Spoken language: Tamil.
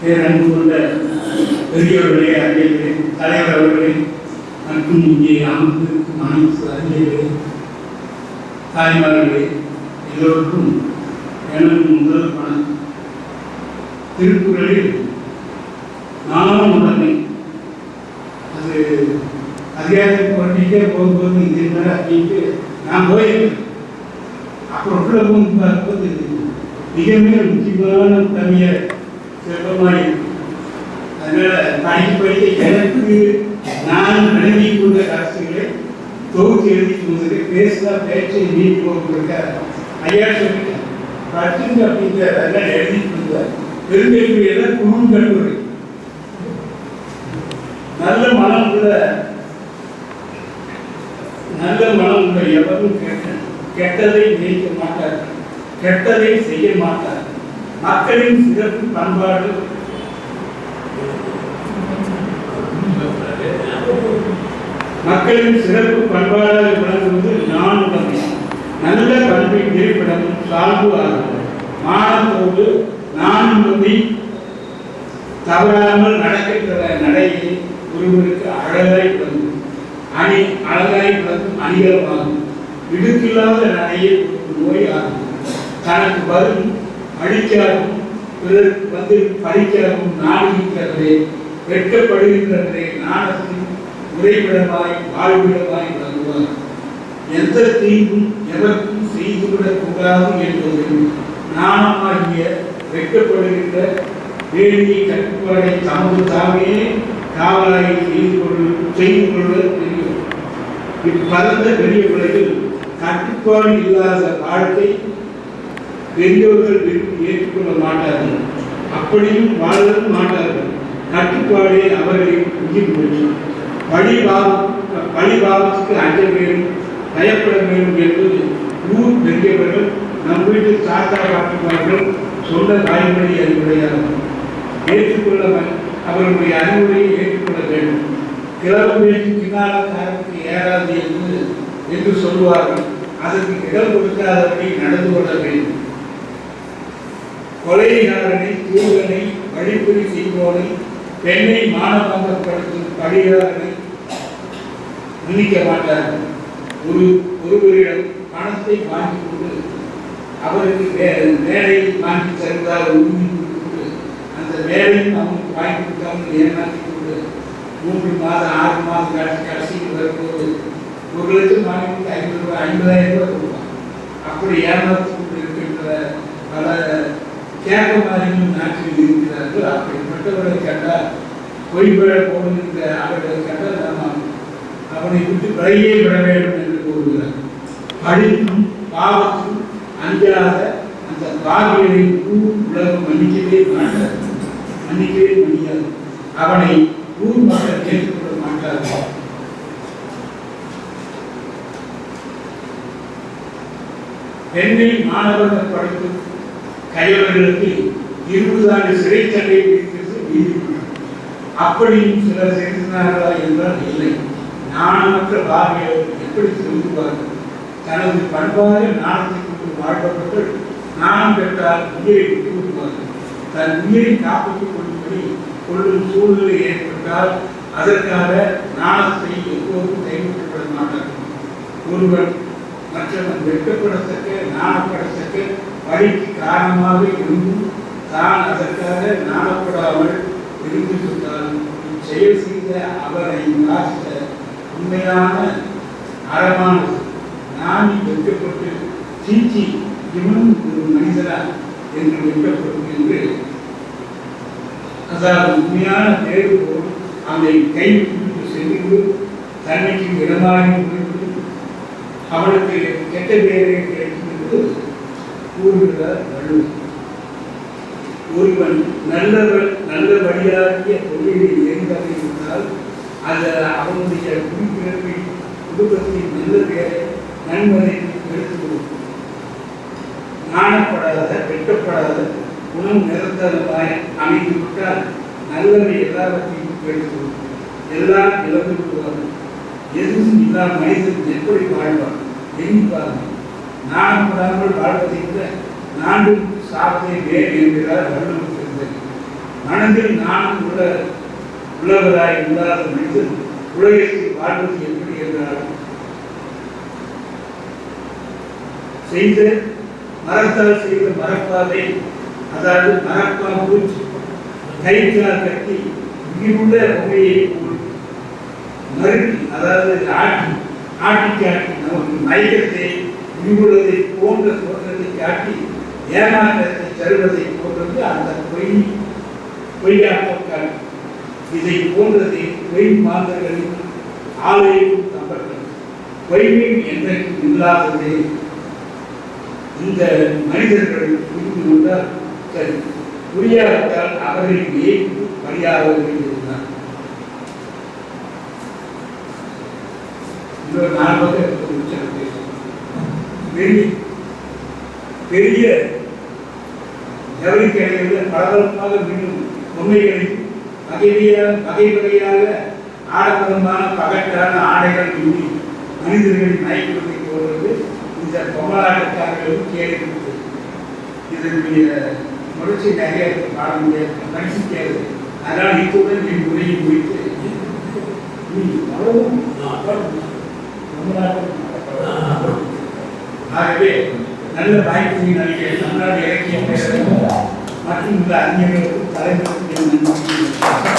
பேரன்பு கொண்ட பெரியவர்களே அறிஞர்களே தலைவர் அவர்களே மற்றும் இங்கே அமர்ந்திருக்கும் அனைத்து அறிஞர்களே தாய்மார்களே எல்லோருக்கும் எனது முதல் வணக்கம் திருக்குறளில் நானும் உடனே அது அதிகாரத்தை பண்ணிட்டே போகும்போது இது என்ன அப்படின்ட்டு நான் போயிருக்கேன். அப்புறம் உள்ளவும் பார்ப்பது மிக மிக முக்கியமான தமிழ சிற்பமாக இருக்கு. அதனால் படிக்க படிக்க எனக்கு நான் எழுதி கொண்ட கருத்துக்களை தொகுத்து எழுதி கொண்டு பேசுனா பேச்சை நீ போகிறதுக்காக ஐயா சொல்லிட்டேன் அப்படிங்கிற எழுதி கொடுத்தார். குறும் கல்லூரி நல்ல மனம் உள்ள நல்ல மனம் உள்ள எவரும் கேட்டேன் கெட்டதை நினைக்க மாட்டார்கள் கெட்டதை செய்ய மாட்டார்கள் மக்களின் சிறப்பு பண்பாடு. மக்களின் சிறப்பு பண்பாடாக விளங்குவது நான் உடமை நல்ல பண்பின் இருப்பிடம் சால்பு ஆகும். மானத்தோடு நான் உடமை தவறாமல் நடக்கின்ற நடையை ஒருவருக்கு அழகாய் விளங்கும். அணி அழகாய் விளங்கும் அணிகலமாகும் இடுக்கில்லாத நடையை நோய் ஆகும். தனக்கு வரும் அழிக்காகவும் பிறருக்கு வந்து பழிக்காகவும் நாடுகின்றவரே வெட்கப்படுகின்றவரே நாணத்தின் உறைவிடமாய் வாழ்விடமாய் விளங்குவார். எந்த தீங்கும் எதற்கும் செய்துவிடக் கூடாது என்பதில் நாணமாகிய வெட்கப்படுகின்ற வேலையை கட்டுப்பாடை தமது தாமே காவலாய் செய்து கொள்ள செய்து கொள்வது தெரியும். இப்பரந்த பெரிய உலகில் கட்டுப்பாடு இல்லாத வாழ்க்கை பெரியவர்கள் விரும்பி ஏற்றுக்கொள்ள மாட்டார்கள். அப்படியும் வாழவும் மாட்டார்கள். கட்டுப்பாடே அவர்களின் உயிர் மூச்சு பழிபாவம் பழிபாவத்துக்கு அஞ்ச வேண்டும் பயப்பட வேண்டும் என்பது ஊர் பெரியவர்கள் நம் வீட்டு தாத்தா பாட்டிமார்கள் சொந்த தாய்மொழி அறிவுரையாகும் ஏற்றுக்கொள்ள வ- அவர்களுடைய அறிவுரையை ஏற்றுக்கொள்ள வேண்டும். கிளம்பு பேச்சு கிணாரக்காரருக்கு ஏறாது என்று என்று சொல்லுவார்கள். அதற்கு இடம் கொடுக்காதபடி நடந்து கொள்ள வேண்டும். கொலைகாரனை தூதனை வழிப்பறி செய்வோனை பெண்ணை மானபங்கப்படுத்தும் படிகாரனை மன்னிக்க மாட்டார்கள். ஒரு ஒருவரிடம் பணத்தை வாங்கி கொண்டு அவருக்கு வே- வேலையை வாங்கி தருவதாக உறுதி கொண்டு அந்த வேலையை அவனுக்கு வாங்கி கொடுக்காமல் ஏமாற்றி கொண்டு மூன்று மாதம் ஆறு மாதம் கடைசி கடைசியில் வரும்போது ஒரு லட்சம் வாங்கி கொடுத்து ஐம்பது ரூபாய் ஐம்பதாயிரம் ரூபாய் கொடுப்பான். அப்படி ஏமாற்றி கொண்டு இருக்கின்ற பல கேட்க மாதிரியும் நாட்டில் இருக்கிறார்கள். அப்படிப்பட்டவர்களை கண்டால் பொய்பட போடுகின்ற அவர்களை கண்டால் நாம் அவனை விட்டு விலகியே விட வேண்டும் என்று கூறுகிறார் அழிக்கும் பாவத்தும் அஞ்சாத அந்த பாவியனை ஊர் உலகம் மன்னிக்கவே மாட்டார் மன்னிக்கவே முடியாது. அவனை ஊர் மக்கள் ஏற்றுக்கொள்ள மாட்டார்கள். பெண்ணை மாணவர்கள் படிக்கும் கைவர்களுக்கு இருபது ஆண்டு சிறைத்தண்டை விதிக்கிறது நீதிமன்றம். அப்படியும் சிலர் செய்திருந்தார்களா என்றால் இல்லை. நாணமற்ற பாவியை எப்படி திரும்புவார்கள்? தனது பண்பாக நாணத்தை கொண்டு வாழ்பவர்கள் நாணம் பெற்றால் உயிரை விட்டு தன் உயிரை காப்பாற்றிக் கொள்ளும்படி கொள்ளும் சூழ்நிலை ஏற்பட்டால் அதற்காக நாணத்தை எப்போதும் கைவிட்டுவிட மாட்டார்கள். ஒருவன் மற்றவன் வெட்கப்படத்தக்க நாணப்படத்தக்க வழிக்கு காரணமாக இருந்தும் தான் அதற்காக நாணப்படாமல் இருந்து விட்டால் செயல் செய்த அவரை வாசித்த உண்மையான அறமானது. நானி வெட்கப்பட்டு சீச்சி இவன் ஒரு மனிதரா என்று வெட்கப்படும் என்று அதாவது உண்மையான தேடுபோல் அவனை கைவிட்டு சென்று தன்னைக்கு இடமாறி விழுந்து அவனுக்கு கெட்ட பேரே கிடைக்கும் என்று கூறுகிறார் வள்ளுவர் ஒருவன் நல்ல நல்லபடியாகிய தொழிலை எரிந்தவை இருந்தால் அது அவனுடைய குடிப்பிறப்பை குடும்பத்தின் நல்ல பேரை நன்மதை எடுத்துக் கொடுக்கும். நாணப்படாத வெட்டப்படாத உணவு நிரந்தரமாய் அமைந்து விட்டால் நல்லவை எல்லாவற்றையும் எடுத்துக் கொடுக்கும். எல்லாம் இழந்து விடுவார்கள் எதுவும் இல்லாத மனிதன் எப்படி வாழ்வார் எண்ணி பாருங்கள். நாணப்படாமல் வாழ்வதை விட நான்கு சாவதை வேறு என்கிறார் வள்ளுவர் மனதில் நாணம் உள்ள உள்ளவராய் இல்லாத மனிதன் உலகத்தில் வாழ்வது எப்படி என்றார் செய்த மரத்தால் செய்த மரப்பாதை அதாவது மரப்பா பூச்சி கயிற்றால் கட்டி உயிருள்ள பொம்மையை மறுக்கி அதாவது ஆட்டி ஆட்டி காட்டி நமக்கு மயக்கத்தை உயிருள்ளதை போன்ற தோற்றத்தை காட்டி ஏமாற்றத்தை தருவதை போன்றது அந்த பொய் பொய்யாக்கம் இதை போன்றதே பொய் மாந்தர்களின் ஆலயம் தம்பர்கள் பொய்மை என்றைக்கும் இல்லாததே. இந்த மனிதர்கள் புரிந்து கொண்டால் சரி புரியாவிட்டால் அவர்களின் ஏய்ப்பு பலியாகவில்லை வேண்டியிருந்தார் பெரிய பெரிய ஜவுளிக்கடைகளில் பளபளப்பாக மீண்டும் பொம்மைகளை வகை வகையாக ஆடம்பரமான பகட்டான ஆடைகள் மின்னி மனிதர்களின் மயக்கத்தை போடுவது இந்த பொம்மலாட்டக்காரர்களும் கேள்விப்பட்டது இதனுடைய தொடர்ச்சி நிறைய பாடமுடைய பாட முடியாது அதனால் இத்துடன் என் உரையை முடித்து ஆகவே நல்ல வாய்ப்பு நல்கிய தமிழ்நாடு இலக்கிய மற்றும் இந்த 来给你们 juga.